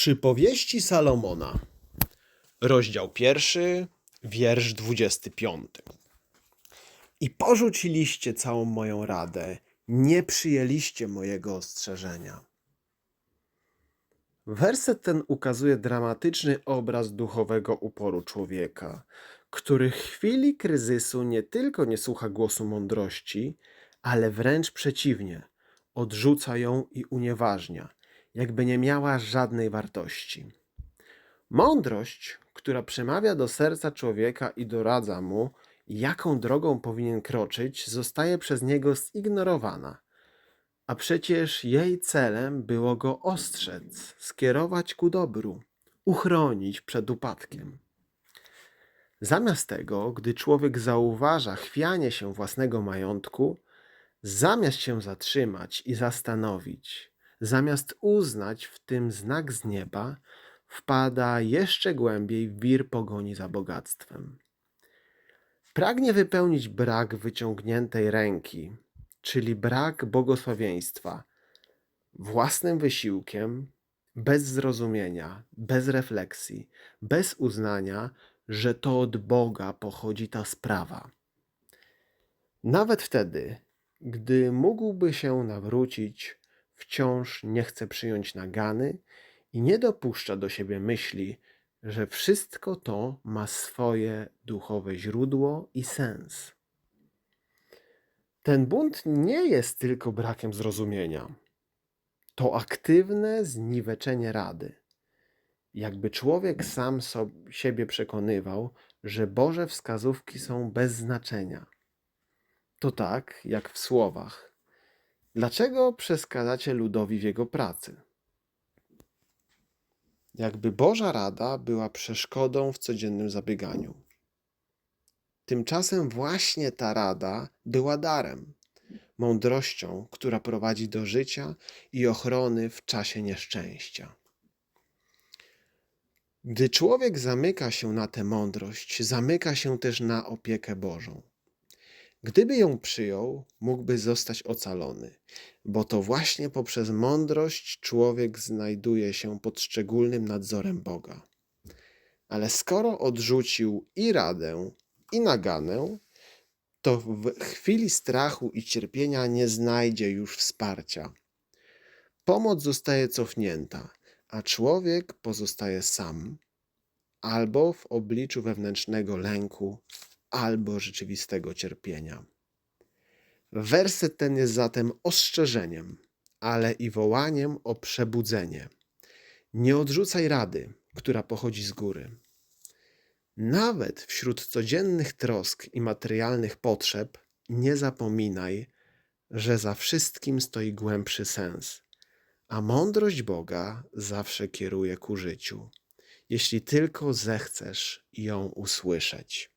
Przypowieści Salomona, rozdział pierwszy, wiersz dwudziesty piąty. I porzuciliście całą moją radę, nie przyjęliście mojego ostrzeżenia. Werset ten ukazuje dramatyczny obraz duchowego uporu człowieka, który w chwili kryzysu nie tylko nie słucha głosu mądrości, ale wręcz przeciwnie, odrzuca ją i unieważnia, jakby nie miała żadnej wartości. Mądrość, która przemawia do serca człowieka i doradza mu, jaką drogą powinien kroczyć, zostaje przez niego zignorowana. A przecież jej celem było go ostrzec, skierować ku dobru, uchronić przed upadkiem. Zamiast tego, gdy człowiek zauważa chwianie się własnego majątku, zamiast się zatrzymać i zastanowić, zamiast uznać w tym znak z nieba, wpada jeszcze głębiej w wir pogoni za bogactwem. Pragnie wypełnić brak wyciągniętej ręki, czyli brak błogosławieństwa, własnym wysiłkiem, bez zrozumienia, bez refleksji, bez uznania, że to od Boga pochodzi ta sprawa. Nawet wtedy, gdy mógłby się nawrócić, wciąż nie chce przyjąć nagany i nie dopuszcza do siebie myśli, że wszystko to ma swoje duchowe źródło i sens. Ten bunt nie jest tylko brakiem zrozumienia. To aktywne zniweczenie rady. Jakby człowiek sam so, siebie przekonywał, że Boże wskazówki są bez znaczenia. To tak, jak w słowach. Dlaczego przeszkadzacie ludowi w jego pracy? Jakby Boża Rada była przeszkodą w codziennym zabieganiu. Tymczasem właśnie ta rada była darem, mądrością, która prowadzi do życia i ochrony w czasie nieszczęścia. Gdy człowiek zamyka się na tę mądrość, zamyka się też na opiekę Bożą. Gdyby ją przyjął, mógłby zostać ocalony, bo to właśnie poprzez mądrość człowiek znajduje się pod szczególnym nadzorem Boga. Ale skoro odrzucił i radę, i naganę, to w chwili strachu i cierpienia nie znajdzie już wsparcia. Pomoc zostaje cofnięta, a człowiek pozostaje sam, albo w obliczu wewnętrznego lęku, albo rzeczywistego cierpienia. Werset ten jest zatem ostrzeżeniem, ale i wołaniem o przebudzenie. Nie odrzucaj rady, która pochodzi z góry. Nawet wśród codziennych trosk i materialnych potrzeb nie zapominaj, że za wszystkim stoi głębszy sens, a mądrość Boga zawsze kieruje ku życiu, jeśli tylko zechcesz ją usłyszeć.